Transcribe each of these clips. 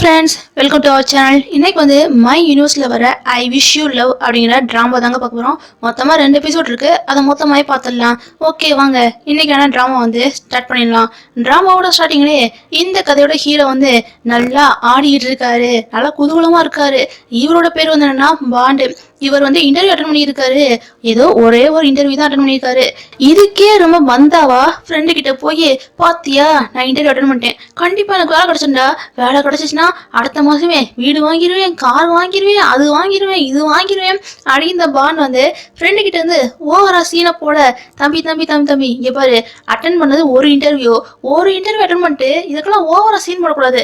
Friends welcome to our channel இன்னைக்கு வந்து my யூனிவர்ஸில் வர ஐ விஷ் யூ லவ் அப்படிங்கிற ட்ராமா தாங்க பார்க்க போகிறோம் மொத்தமாக ரெண்டு எபிசோட் இருக்கு. அதை மொத்தமாகவே பார்த்துடலாம். ஓகே வாங்க. இன்னைக்கான ட்ராமா வந்து ஸ்டார்ட் பண்ணிடலாம். ட்ராமாவோட ஸ்டார்டிங்லேயே இந்த கதையோட ஹீரோ வந்து நல்லா ஆடிக்கிட்டு இருக்காரு. நல்லா குதூகலமாக இருக்காரு. இவரோட பேர் வந்து என்னன்னா பாண்டு. இவர் வந்து இன்டர்வியூ அட்டன் பண்ணியிருக்காரு. ஏதோ ஒரே ஒரு இன்டர்வியூ தான் அட்டன் பண்ணியிருக்காரு. இதுக்கே ரொம்ப வந்தாவா ஃப்ரெண்டு கிட்ட போய் பாத்தியா நான் இன்டர்வியூ அட்டன் பண்ணிட்டேன். கண்டிப்பா எனக்கு வேலை கிடைச்சிருந்தா. வேலை கிடைச்சிச்சுன்னா அடுத்த மாசமே வீடு வாங்கிடுவேன் கார் வாங்கிடுவேன் அது வாங்கிடுவேன் இது வாங்கிடுவேன் அப்படி பான் வந்து ஃப்ரெண்டு கிட்ட இருந்து ஓவரா சீனை போட தம்பி தம்பி தம்பி தம்பி இங்க பாரு அட்டன் பண்ணது ஒரு இன்டர்வியூ ஒரு இன்டர்வியூ அட்டன் பண்ணிட்டு இதுக்கெல்லாம் ஓவரா சீன் போடக்கூடாது.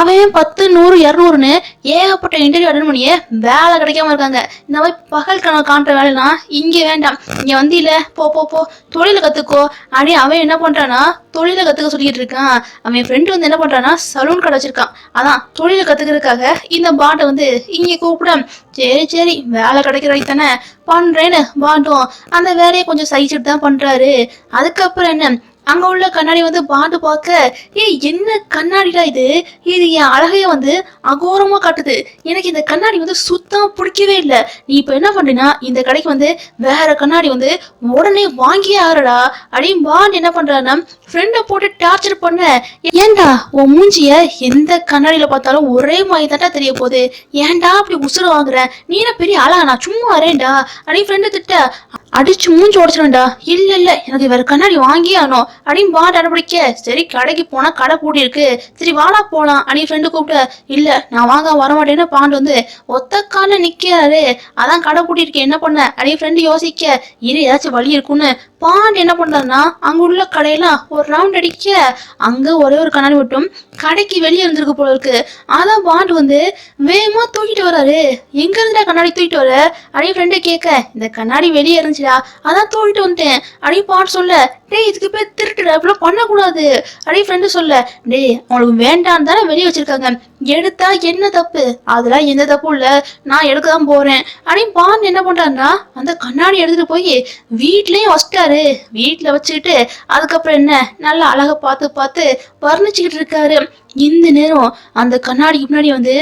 அவன் பத்து நூறு இரநூறுன்னு ஏகப்பட்ட இன்டர்வியூ அட்டன் பண்ணியே வேலை கிடைக்காம இருக்காங்க. இந்த மாதிரி பகல் கனவு காண்ற வேலைலாம் இங்க வேண்டாம். இங்க வந்து இல்ல போ போ போ தொழில கத்துக்கோ. அப்படி அவன் என்ன பண்றானா தொழில கத்துக்க சொல்லிட்டு இருக்கான். அவன் ஃப்ரெண்டு வந்து என்ன பண்றானா சலூன் கடை வச்சிருக்கான். அதான் தொழில கத்துக்கிறதுக்காக இந்த பாண்டை வந்து இங்க கூப்பிட சரி சரி வேலை கிடைக்கிற வரைக்கும் தானே பண்றேன்னு பாண்டும். அந்த வேலையை கொஞ்சம் சகிச்சுட்டு தான் பண்றாரு. அதுக்கப்புறம் என்ன? அங்க உள்ள கண்ணாடி வந்து பாண்டு பார்க்க ஏய் என்ன கண்ணாடிடா இது? இது என் அழகைய வந்து அகோரமா காட்டுது. எனக்கு இந்த கண்ணாடி வந்து சுத்தம் பிடிக்கவே இல்லை. நீ இப்ப என்ன பண்றீன்னா இந்த கடைக்கு வந்து வேற கண்ணாடி வந்து உடனே வாங்கியே ஆறடா அப்படின்னு பாண்ட் என்ன பண்றாருன்னா ஃப்ரெண்டை போட்டு டார்ச்சர் பண்ண. ஏன்டா உன் மூஞ்சிய எந்த கண்ணாடியில பார்த்தாலும் ஒரே மாதிரி தாண்டா தெரிய போகுது. ஏன்டா அப்படி உசுறு வாங்குற? நீ என்ன பெரிய ஆளா? நான் சும்மா வரேன்டா. அப்படின்னு ஃப்ரெண்டு திட்ட. அடிச்சு மூஞ்சி உடச்சிடும்டா இல்ல இல்ல எனக்கு வேற கண்ணாடி வாங்கி ஆகணும். அப்படின்னு வா அடம்பிடிக்க. சரி கடைக்கு போனா கடை பூட்டி இருக்கு சரி வாடா போலாம். அப்படின்னு ஃப்ரெண்டு கூப்பிட்டு இல்ல நான் வாங்க வர மாட்டேன்னு வந்து ஒத்த கால நிக்கிறாரு. அதான் கடை பூட்டி இருக்கு என்ன பண்ண? அப்படின்னு ஃப்ரெண்டு யோசிக்க. இரு ஏதாச்சும் வழி இருக்குன்னு பாண்டு என்ன பண்றாருன்னா அங்க உள்ள கடையெல்லாம் ஒரு ரவுண்ட் அடிக்க. அங்க ஒரே ஒரு கண்ணாடி மட்டும் கடைக்கு வெளியே இருந்திருக்கு போல இருக்கு. அதான் பாண்ட் வந்து வேகமா தூக்கிட்டு வராரு. எங்க இருந்துடா கண்ணாடி தூக்கிட்டு வர? அப்படியே ஃப்ரெண்டு கேட்க இந்த கண்ணாடி வெளியே இருந்துச்சுடா. அதான் தூக்கிட்டு வந்துட்டேன். அப்படியே பாண்ட் சொல்ல. டேய் இதுக்கு பேர் திருட்டுடா. அப்படிலாம் பண்ணக்கூடாது. அப்படியே ஃப்ரெண்டு சொல்ல. டேய் அவங்களுக்கு வேண்டாம் தானே வெளியே வச்சிருக்காங்க. எடுத்தா என்ன தப்பு? அதெல்லாம் எந்த தப்பும் இல்ல. நான் எடுக்க தான் போறேன். அப்படின்னு பாண்ட் என்ன பண்றாருன்னா அந்த கண்ணாடி எடுத்துட்டு போய் வீட்லயும் வச்சிட்டாரு. வீட்டுல வச்சுக்கிட்டு அதுக்கப்புறம் என்ன? நல்லா அழகா பார்த்து பார்த்து வர்ணிச்சுக்கிட்டு இருக்காரு. like இந்த நேரம் அந்த கண்ணாடிக்கு முன்னாடி வந்து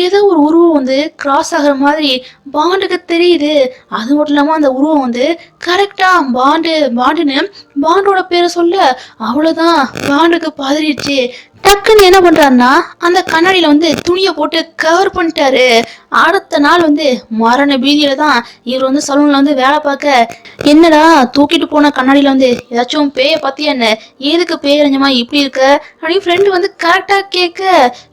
ஏதோ ஒரு உருவம் வந்து கிராஸ் ஆகிற மாதிரி பாண்டுக்கு தெரியுது. அது மட்டும் இல்லாமல் அந்த உருவம் வந்து கரெக்டா பாண்டு பாண்டுன்னு பாண்டோட பேரை சொல்ல அவ்வளோதான் பாண்டுக்கு பதறிடுச்சு. டக்குன்னு என்ன பண்றாருன்னா அந்த கண்ணாடியில வந்து துணியை போட்டு கவர் பண்ணிட்டாரு. அடுத்த நாள் வந்து மரண பீதியில தான் இவர் வந்து சலூன்ல வந்து வேலை பார்க்க என்னடா தூக்கிட்டு போன கண்ணாடியில வந்து ஏதாச்சும் பேய பத்தி என்ன? எதுக்கு பேரஞ்சமா இப்படி இருக்க? அப்படின்னு ஃப்ரெண்டு வந்து கரெக்டா கேட்க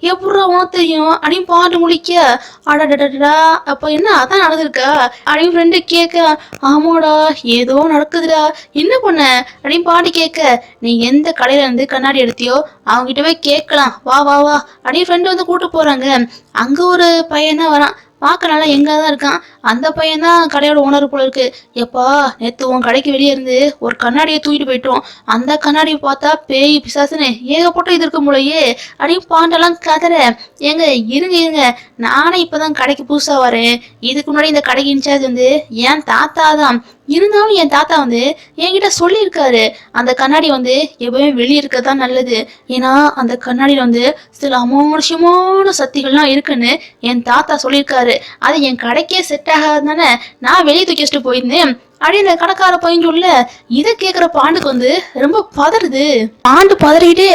எப்படா உனக்கு தெரியும்? அப்படின்னு பாட்டு முழிக்க அடடடடா அப்ப என்ன? அதான் நடந்திருக்கா. அப்படின்னு ஃப்ரெண்டு கேட்க ஆமாடா ஏதோ நடக்குதுடா. என்ன பண்ண? அப்படின்னு பாட்டு கேட்க நீ எந்த கடையில இருந்து கண்ணாடி எடுத்தியோ அவங்ககிட்ட போய் கேட்கலாம். வா வா வா. அப்படின்னு ஃப்ரெண்டு வந்து கூட்டு போறாங்க. அங்க ஒரு பையன் தான் வரான்? பார்க்க நல்லா எங்க தான் இருக்கான்? அந்த பையன் தான் கடையோட ஓனர் போல இருக்கு. எப்பா நேற்று உன் கடைக்கு வெளியே இருந்து ஒரு கண்ணாடியை தூக்கிட்டு போயிட்டோம். அந்த கண்ணாடியை பார்த்தா பேய் பிசாசுன்னு. ஏகப்பட்ட இது இருக்கும் போலயே. அப்படின்னு பாண்டெல்லாம் கதற. ஏங்க இருங்க இருங்க. நானே இப்போதான் கடைக்கு புதுசாக வரேன். இதுக்கு முன்னாடி இந்த கடைக்கு இன்சார்ஜ் வந்து என் தாத்தா தான். இருந்தாலும் என் தாத்தா வந்து என்கிட்ட சொல்லியிருக்காரு. அந்த கண்ணாடி வந்து எப்பவுமே வெளியே இருக்க தான் நல்லது. ஏன்னா அந்த கண்ணாடியில் வந்து சில அமானுஷ்யமான சக்திகள்லாம் இருக்குன்னு என் தாத்தா சொல்லியிருக்காரு. அது என் கடைக்கே செட் ஆகாதுதானே நான் வெளியே தூக்கி வச்சுட்டு போயிருந்தேன். அப்படி இந்த கடைக்கார பையன் சொல்ல இதை கேட்குற பாண்டுக்கு வந்து ரொம்ப பதறுது. பாண்டு பதறிக்கிட்டு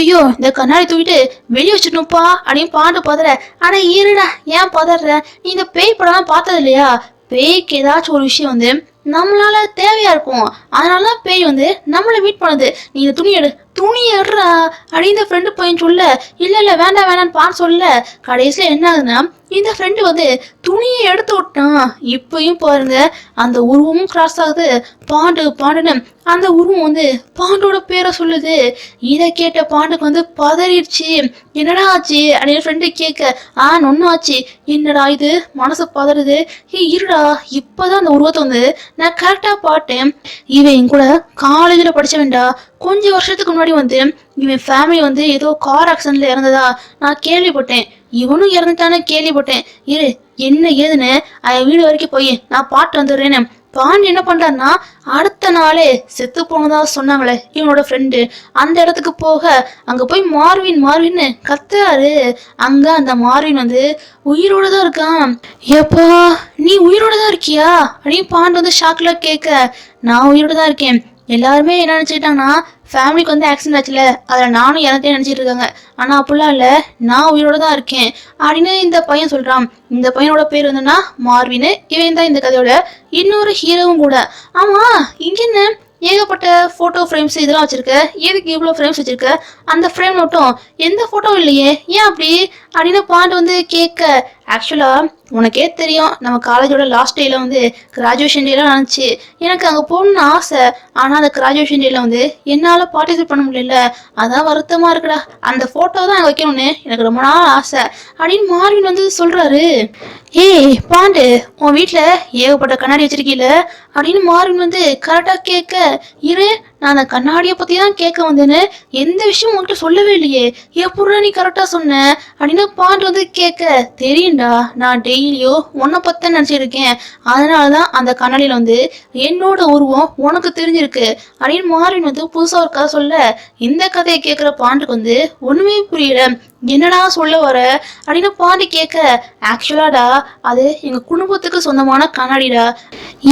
ஐயோ இந்த கண்ணாடி தூக்கிட்டு வெளியே வச்சிடணும்ப்பா அப்படின்னு பாண்டு பதற. ஆனா இருடா ஏன் பதற? நீ இந்த பேய் படம்லாம் பார்த்தது இல்லையா பேய்க்கு ஏதாச்சும் ஒரு விஷயம் வந்து நம்மளால தேவையா இருக்கும். அதனால பேய் வந்து நம்மளை மீட் பண்ணுது. நீ இந்த துணி எடு. துணி எடுறா அப்படின்னு இந்த ஃப்ரெண்டு பையன் சொல்ல இல்ல இல்ல வேண்டாம் வேணான்னு பான் சொல்ல. கடைசியில என்ன ஆகுதுன்னா இந்த ஃப்ரெண்டு வந்து துணியை எடுத்து விட்டான் இப்பயும் பாருங்க அந்த உருவமும் கிராஸ் ஆகுது. பாண்டு பாண்டுன்னு அந்த உருவம் வந்து பாண்டோட பேரை சொல்லுது. இதை கேட்ட பாண்டுக்கு வந்து பதறிடுச்சு. என்னடா ஆச்சு? அப்படின்னு ஃப்ரெண்டு கேட்க ஆ ஒன்றும் ஆச்சு. என்னடா இது? மனசு பதறுது. ஏய் இருடா. இப்பதான் அந்த உருவத்தை வந்து நான் கரெக்டா பாட்டேன் இவன் கூட காலேஜில் படித்தவன்டா கொஞ்ச வருஷத்துக்கு முன்னாடி வந்து இவன் ஃபேமிலி வந்து ஏதோ கார் ஆக்சிடென்ட்ல இறந்ததா? நான் கேள்விப்பட்டேன். இவனும் இறந்துட்டானே கேள்விப்பட்டேன். இரு என்ன ஏதுன்னு? வீடு வரைக்கும் போய் நான் பாட்டு வந்துடுறேன்னு. பாண்டி என்ன பண்றாருன்னா அடுத்த நாளே செத்து போனதா சொன்னாங்களே இவனோட ஃப்ரெண்டு அந்த இடத்துக்கு போக அங்க போய் மார்வின் மார்வின்னு கத்துறாரு. அங்க அந்த மார்வின் வந்து உயிரோட தான் இருக்கான். எப்பா நீ உயிரோட தான் இருக்கியா? அப்படின்னு பாண்டு வந்து ஷாக்ல கேட்க நான் உயிரோட தான் இருக்கேன். எல்லாருமே என்ன நினைச்சிட்டாங்கன்னா ஃபேமிலிக்கு வந்து ஆக்சிடென்ட் ஆச்சுல அதில் நானும் இறந்தே நினச்சிட்டு இருக்காங்க. ஆனால் அப்படிலாம் இல்லை. நான் உயிரோட தான் இருக்கேன். அப்படின்னு இந்த பையன் சொல்கிறான் இந்த பையனோட பேர் வந்துன்னா மார்வின். இவன் தான் இந்த கதையோட இன்னொரு ஹீரோவும் கூட. ஆமாம் இங்கே என்ன? ஏகப்பட்ட ஃபோட்டோ ஃப்ரேம்ஸ் இதெல்லாம் வச்சுருக்க. எதுக்கு இவ்வளோ ஃப்ரேம்ஸ் வச்சுருக்க? அந்த ஃப்ரேம் மட்டும். எந்த ஃபோட்டோவும் இல்லையே. ஏன் அப்படி? அப்படின்னு பாண்டு வந்து கேட்க. ஆக்சுவலாக உனக்கே தெரியும் நம்ம காலேஜோட லாஸ்ட் டேல வந்து கிராஜுவேஷன் டேலாம் நினச்சி எனக்கு அங்கே போகணும்னு ஆசை. ஆனால் அந்த கிராஜுவேஷன் டேல வந்து என்னால் பார்ட்டிசிபேட் பண்ண முடியல. அதான் வருத்தமாக இருக்குடா. அந்த ஃபோட்டோ தான் அங்கே வைக்கணும்னு எனக்கு ரொம்ப நாள் ஆசை. அப்படின்னு மார்வின் வந்து சொல்கிறாரு ஏய் பாண்டு உன் வீட்டில் ஏகப்பட்ட கண்ணாடி வச்சிருக்கீல அப்படின்னு மார்வின் வந்து கரெக்டாக கேட்க இரு நான் அந்த கண்ணாடியை பற்றி தான் கேட்க வந்தேன்னு எந்த விஷயம் உங்ககிட்ட சொல்லவே இல்லையே. எப்படா நீ கரெக்டாக சொன்ன? அப்படின்னு பாண்டு வந்து கேட்க தெரியும்டா நான் டெய்லியும் உன்னை பற்றி நினச்சிருக்கேன். அதனால தான் அந்த கண்ணாடியில் வந்து என்னோட உருவம் உனக்கு தெரிஞ்சிருக்கு. அப்படின்னு மார்வின் வந்து புதுசாக ஒரு கதை சொல்ல இந்த கதையை கேட்குற பாண்டுக்கு வந்து ஒன்றுமே புரியல. என்னடா சொல்ல வர? அப்படின்னு பாண்டி கேட்க ஆக்சுவலாடா அது எங்க குடும்பத்துக்கு சொந்தமான கண்ணாடிடா.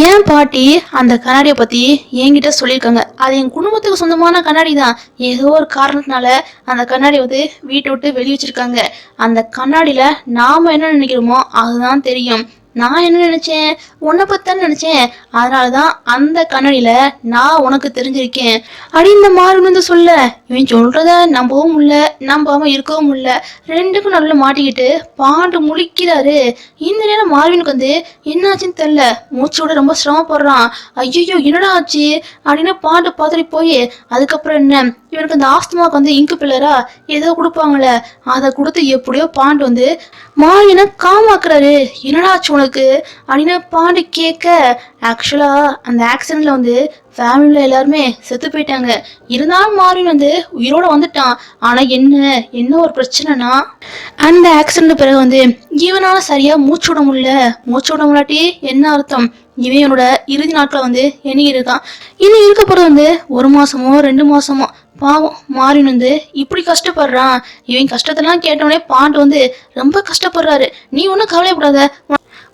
ஏன் பாட்டி அந்த கண்ணாடியை பத்தி என்கிட்ட சொல்லியிருக்காங்க? அது என் குடும்பத்துக்கு சொந்தமான கண்ணாடி தான் ஏதோ ஒரு காரணத்தினால அந்த கண்ணாடி வந்து வீட்டை விட்டு வெளியே வச்சிருக்காங்க. அந்த கண்ணாடியில நாம என்ன நினைக்கிறோமோ அதுதான் தெரியும். நான் என்ன நினைச்சேன்? உன்னை பத்தான்னு நினைச்சேன். அதனாலதான் அந்த கண்ணடியில நான் உனக்கு தெரிஞ்சிருக்கேன். அடி இந்த மாறுன்னு வந்து சொல்ல. இவன் சொல்றத நம்பவும் முடியல நம்பாம இருக்கவும் முடியல. ரெண்டுக்கும் நடுவில் மாட்டிக்கிட்டு பாண்டு முழிக்கிறாரு. இந்த நேரம் மார்வினுக்கு வந்து என்னாச்சுன்னு தெரியல. மூச்சோட ரொம்ப சிரமப்படுறான். ஐயோ என்னடா ஆச்சு? அப்படின்னு பாண்டு பார்த்துட்டு போய் அதுக்கப்புறம் என்ன? இவனுக்கு அந்த ஆஸ்துமாவுக்கு வந்து இங்கு பிள்ளரா? ஏதோ கொடுப்பாங்களே. அதை கொடுத்து எப்படியோ பாண்டு வந்து மார்வினை காமாக்குறாரு. என்னடா ஆச்சு உனக்கு? அப்படின்னு பாண்டு கேட்க ஆக்சுவலாக அந்த ஆக்சிடென்ட்ல வந்து ஃபேமிலியில் எல்லாருமே செத்து போயிட்டாங்க. இருந்தாலும் மார்வின் வந்து உயிரோட வந்துட்டான். ஆனால் என்ன என்ன ஒரு பிரச்சனைனா அந்த ஆக்சிடென்ட் பிறகு வந்து இவனால சரியாக மூச்சு விட முடியல. மூச்சு விட முடியாட்டி என்ன அர்த்தம்? இவன் இவனோட இறுதி நாட்களை வந்து எண்ணி இருக்கான் இன்னும் இருக்க போகிறது வந்து ஒரு மாசமோ ரெண்டு மாசமோ? பாவம் மாறின் வந்து இப்படி கஷ்டப்படுறான். இவன் கஷ்டத்தெல்லாம் கேட்டவனே பாண்டு வந்து ரொம்ப கஷ்டப்படுறாரு. நீ ஒன்றும் கவலைப்படாத.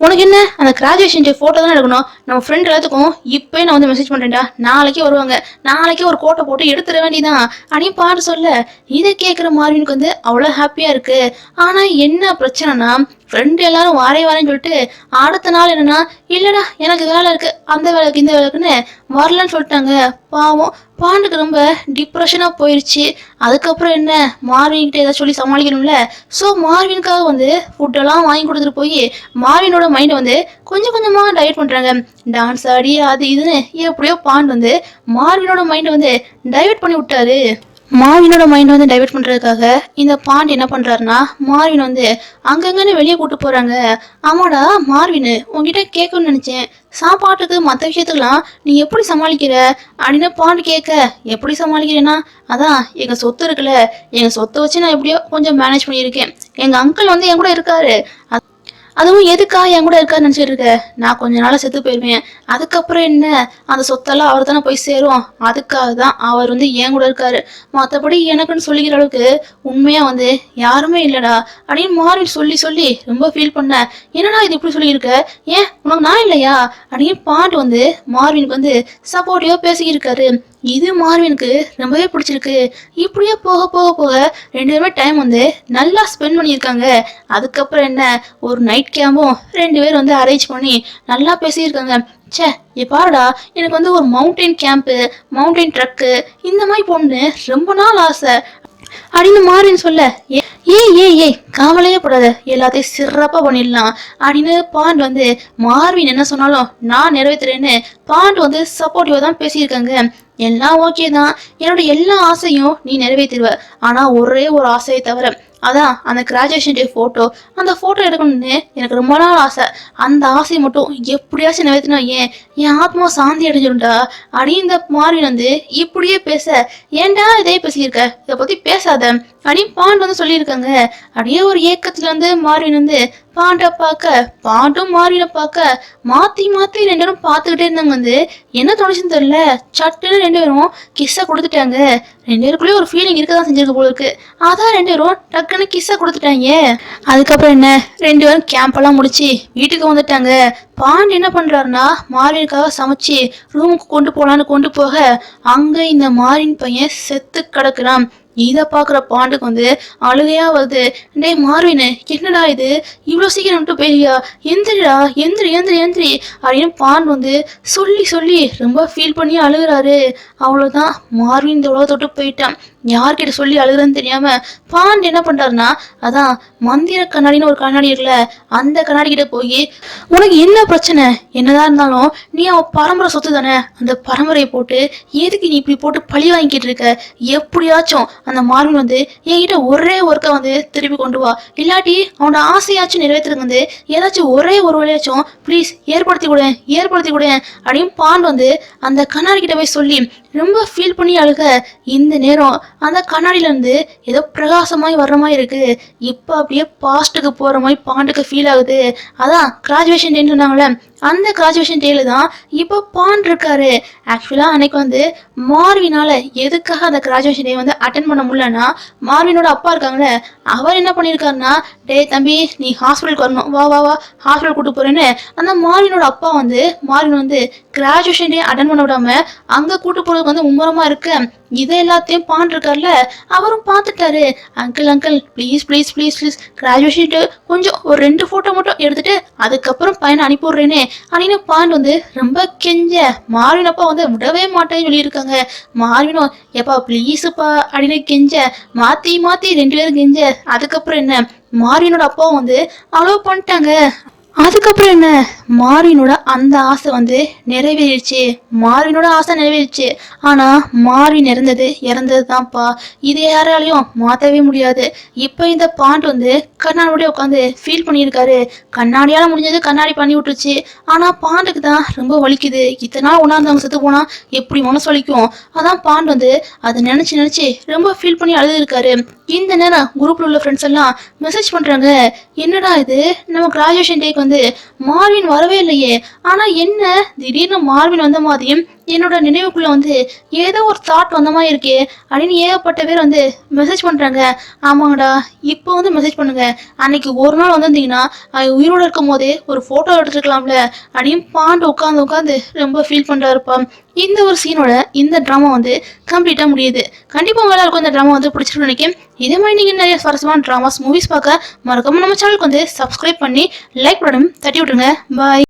உனக்கு என்ன? அந்த கிராஜுவேஷன் டே ஃபோட்டோ தான் எடுக்கணும். நம்ம ஃப்ரெண்ட் எல்லாத்துக்கும் இப்போயே நான் வந்து மெசேஜ் பண்ணுறேன்டா நாளைக்கே வருவாங்க. நாளைக்கே ஒரு கோட்டை போட்டு எடுத்துட வேண்டியதான் அப்படின்னு பாட்டு சொல்ல இதை கேட்குற மார்வினுக்கு வந்து அவ்வளோ ஹாப்பியாக இருக்கு. ஆனால் என்ன பிரச்சனைனா ஃப்ரெண்டு எல்லாரும் வாரே வரேன்னு சொல்லிட்டு அடுத்த நாள் என்னன்னா இல்லடா எனக்கு வேலை இருக்கு அந்த வேலைக்கு இந்த வேலைக்குன்னு வரலன்னு சொல்லிட்டாங்க. பாவம் பாண்டுக்கு ரொம்ப டிப்ரெஷனாக போயிடுச்சு அதுக்கப்புறம் என்ன மார்வின்கிட்ட ஏதாவது சொல்லி சமாளிக்கணும்ல? ஸோ மார்வினுக்காக வந்து ஃபுட்டெல்லாம் வாங்கி கொடுத்துட்டு போய் மார்வினோட மைண்டை வந்து கொஞ்சம் கொஞ்சமாக டைவர்ட் பண்ணுறாங்க டான்ஸ் ஆடி அது இதுன்னு எப்படியோ பாண்ட் வந்து மார்வினோட மைண்டை வந்து டைவெர்ட் பண்ணி விட்டாரு. மாவினோட மைண்ட் வந்து டைவெர்ட் பண்ணுறதுக்காக இந்த பாண்ட் என்ன பண்ணுறாருன்னா மார்வின் வந்து அங்கங்கன்னு வெளியே கூட்டு போகிறாங்க ஆமாடா மார்வின் உங்ககிட்ட கேட்கணும்னு நினச்சேன். சாப்பாட்டுக்கு மற்ற விஷயத்துக்கெல்லாம் நீ எப்படி சமாளிக்கிற? அப்படின்னு பாண்ட் கேட்க எப்படி சமாளிக்கிறேன்னா? அதான் எங்கள் சொத்து இருக்குல்ல எங்கள் சொத்தை வச்சு நான் எப்படியோ கொஞ்சம் மேனேஜ் பண்ணியிருக்கேன். எங்கள் அங்கிள் வந்து என் கூட இருக்காரு. அதுவும் எதுக்கா என் கூட இருக்கான்னு நினச்சிட்டு இருக்க? நான் கொஞ்ச நாள் செத்து போயிடுவேன் அதுக்கப்புறம் என்ன? அந்த சொத்தெல்லாம் அவர் தானே போய் சேரும். அதுக்காக தான் அவர் வந்து என் கூட இருக்காரு. மற்றபடி எனக்குன்னு சொல்லிக்கிற அளவுக்கு உண்மையாக வந்து யாருமே இல்லைடா. அப்படின்னு மாறி சொல்லி சொல்லி ரொம்ப ஃபீல் பண்ண. என்னடா இது இப்படி சொல்லியிருக்க? ஏன் உனக்கு நான் இல்லையா? அப்படின்னு பாட்டு வந்து மார்வினுக்கு வந்து சப்போர்ட்டிவாக பேசிக்கிருக்காரு இது மார்வினுக்கு ரொம்பவே பிடிச்சிருக்கு. இப்படியே போக போக போக ரெண்டு பேருமே டைம் வந்து நல்லா ஸ்பெண்ட் பண்ணியிருக்காங்க. அதுக்கப்புறம் என்ன? ஒரு நைட் கேம்பும் ரெண்டு பேரும் வந்து அரேஞ்ச் பண்ணி நல்லா பேசியிருக்காங்க. ச்சே ஏ பாருடா எனக்கு வந்து ஒரு மவுண்டைன் கேம்ப்பு மவுண்டைன் ட்ரக்கு இந்த மாதிரி போகணுன்னு ரொம்ப நாள் ஆசை. அப்படின்னு மாறின்னு சொல்ல. ஏ ஏய் ஏய் ஏய் கவலையே போடாத. எல்லாத்தையும் சிறப்பாக பண்ணிடலாம். அப்படின்னு பாண்ட் வந்து மார்வின் என்ன சொன்னாலும் நான் நிறைவேற்றுறேன்னு பாண்ட் வந்து சப்போர்ட்டிவாக தான் பேசியிருக்காங்க. எல்லாம் ஓகே தான். என்னோட எல்லா ஆசையும் நீ நிறைவேற்றிடுவ ஆனால் ஒரே ஒரு ஆசையை தவிர அதான் அந்த கிராஜுவேஷன் டே ஃபோட்டோ அந்த ஃபோட்டோ எடுக்கணும்னு எனக்கு ரொம்ப நாள் ஆசை. அந்த ஆசையை மட்டும் எப்படியாச்சும் நிறைவேற்றினா ஏன்? என் ஆத்மா சாந்தி அடைஞ்சிரும்டா. அப்படின்னு இந்த மார்வின் வந்து இப்படியே பேச ஏன்டா இதே பேசியிருக்க? இதை பற்றி பேசாத. அப்படின்னு பாண்டு வந்து சொல்லியிருக்காங்க. அப்படியே ஒரு ஏக்கத்துல வந்து மார்வின் வந்து பாண்டை பார்க்க பாண்டும் மார்வினை பார்க்க மாத்தி மாத்தி ரெண்டு பேரும் பார்த்துக்கிட்டே இருந்தாங்க வந்து. என்ன தோணுச்சுன்னு தெரியல. சட்டுன்னு ரெண்டு பேரும் கிஸ்ஸை கொடுத்துட்டாங்க. ரெண்டு பேருக்குள்ளேயே ஒரு ஃபீலிங் இருக்க தான் செஞ்சிருக்க போல இருக்கு. அதான் ரெண்டு பேரும் டக்குன்னு கிஸ்ஸை கொடுத்துட்டாங்க. அதுக்கப்புறம் என்ன? ரெண்டு பேரும் கேம்ப் எல்லாம் முடிச்சு வீட்டுக்கு வந்துட்டாங்க. பாண்டு என்ன பண்றாருன்னா மார்வினுக்காக சமைச்சு ரூமுக்கு கொண்டு போலான்னு கொண்டு போக அங்க இந்த மாரின் பையன் செத்து கிடக்குறான். இதை பார்க்குற பாண்டுக்கு வந்து அழுகையா வருது. டேய் மார்வினு என்னடா இது? இவ்வளோ சீக்கிரம் மட்டும் போயியா எந்திரிடா எந்திரி எந்திரி எந்திரி அப்படின்னு பாண்டு வந்து சொல்லி சொல்லி ரொம்ப ஃபீல் பண்ணி அழுகுறாரு. அவ்வளோதான் மார்வின் இந்த உலகத்தை போயிட்டான். யார்கிட்ட சொல்லி அழுகுறன்னு தெரியாம பாண்டு என்ன பண்றாருன்னா அதான் மந்திர கண்ணாடின்னு ஒரு கண்ணாடி இருக்குல்ல அந்த கண்ணாடி கிட்ட போய் உனக்கு என்ன பிரச்சனை? என்னதான் இருந்தாலும் நீ அவன் பரம்பரை சொத்து தானே? அந்த பரம்பரையை போட்டு எதுக்கு நீ இப்படி போட்டு பழி வாங்கிட்டு இருக்க? எப்படியாச்சும் அந்த மார்பின் வந்து என்கிட்ட ஒரே ஒர்க்கை வந்து திருப்பி கொண்டு வா. இல்லாட்டி அவனோட ஆசையாச்சும் நிறைவேற்றுறது வந்து ஏதாச்சும் ஒரே ஒரு வழியாச்சும் ப்ளீஸ் ஏற்படுத்தி கொடு ஏற்படுத்தி கொடு அப்படின்னு பாண்டு வந்து அந்த கண்ணாடி கிட்ட போய் சொல்லி ரொம்ப ஃபீல் பண்ணி அழுக இந்த நேரம் அந்த கண்ணாடியிலேருந்து ஏதோ பிரகாசமாய் வர்ற மாதிரி இருக்குது இப்போ அப்படியே பாஸ்ட்டுக்கு போகிற மாதிரி பாண்டுக்கு ஃபீல் ஆகுது. அதான் கிராஜுவேஷன் டேன்னு சொன்னாங்களே அந்த கிராஜுவேஷன் டேல தான் இப்போ பான் இருக்காரு. ஆக்சுவலாக அன்னைக்கு வந்து மார்வினால எதுக்காக அந்த கிராஜுவேஷன் டே வந்து அட்டன் பண்ண முடியலன்னா மார்வினோட அப்பா இருக்காங்கல்ல அவர் என்ன பண்ணியிருக்காருன்னா டேய் தம்பி நீ ஹாஸ்பிட்டலுக்கு வரணும். வா வா வா ஹாஸ்பிட்டல் கூட்டு போறேன்னு. அந்த மார்வினோட அப்பா வந்து மார்வின் வந்து கிராஜுவேஷன் டே அட்டன் பண்ண விடாம அங்க கூட்டு போறதுக்கு வந்து மும்முரமா இருக்கு இதை எல்லாத்தையும் பான் இருக்கார்ல அவரும் பார்த்துட்டாரு uncle uncle please please please please graduation கொஞ்சம் ஒரு ரெண்டு ஃபோட்டோ மட்டும் எடுத்துட்டு அதுக்கப்புறம் பையனை அனுப்பி விட்றேனே. அப்படின்னு பாண்ட் வந்து ரொம்ப கெஞ்ச. மார்வினப்பா வந்து விடவே மாட்டேன்னு சொல்லியிருக்காங்க. மார்வினோ எப்பா ப்ளீஸுப்பா அப்படின்னு கெஞ்ச. மாற்றி மாற்றி ரெண்டு பேரும் கெஞ்ச. அதுக்கப்புறம் என்ன? மார்வினோட அப்பாவும் வந்து அலோவ் பண்ணிட்டாங்க. அதுக்கப்புறம் என்ன? மார்வினோட அந்த ஆசை வந்து நிறைவேறிடுச்சு. மார்வினோட ஆசை நிறைவேறிடுச்சு. ஆனா மார்வின் இறந்தது இறந்தது தான்ப்பா இது யாராலையும் மாற்றவே முடியாது. இப்போ இந்த பாண்ட் வந்து கண்ணாடி உட்காந்து ஃபீல் பண்ணியிருக்காரு. கண்ணாடியால் முடிஞ்சது கண்ணாடி பண்ணி விட்டுருச்சு. ஆனால் பாண்டுக்கு தான் ரொம்ப வலிக்குது. இத்தனை நாள் உணர்ந்தவங்க செத்து போனால் எப்படி மனசு வலிக்கும்? அதான் பாண்ட் வந்து அதை நினச்சி நினச்சி ரொம்ப ஃபீல் பண்ணி அழுதுருக்காரு. இந்த நேரம் குரூப்பில் உள்ள ஃப்ரெண்ட்ஸ் எல்லாம் மெசேஜ் பண்ணுறாங்க என்னடா இது? நம்ம கிராஜுவேஷன் டேக்கு வந்து மார்வின் வரவே இல்லையே. ஆனா என்ன? திடீர்னு மார்வின் வந்த மாதிரியும் என்னோட நினைவுக்குள்ள வந்து ஏதோ ஒரு தாட் வந்த மாதிரி இருக்கே அப்படின்னு ஏகப்பட்ட பேர் வந்து மெசேஜ் பண்றாங்க. ஆமாங்கடா இப்போ வந்து மெசேஜ் பண்ணுங்க. அன்னைக்கு ஒரு நாள் வந்திருந்தீங்கன்னா உயிரோட இருக்கும் போதே ஒரு போட்டோ எடுத்துருக்கலாம்ல அப்படின்னு பாண்டு உட்காந்து உட்காந்து ரொம்ப ஃபீல் பண்ணுறாருப்பா இந்த ஒரு சீனோட இந்த ட்ராமா வந்து கம்ப்ளீட்டா முடியுது. கண்டிப்பா உங்களால் இருக்கும் இந்த ட்ராமா வந்து பிடிச்சிருக்கும் நினைக்கிறேன். இதே மாதிரி நீங்க நிறைய சுவாரஸ்யமான ட்ராமாஸ் மூவிஸ் பார்க்க மறக்காம நம்ம சேனலுக்கு வந்து சப்ஸ்கிரைப் பண்ணி லைக் பட்டன் தட்டி விட்டுருங்க. பாய்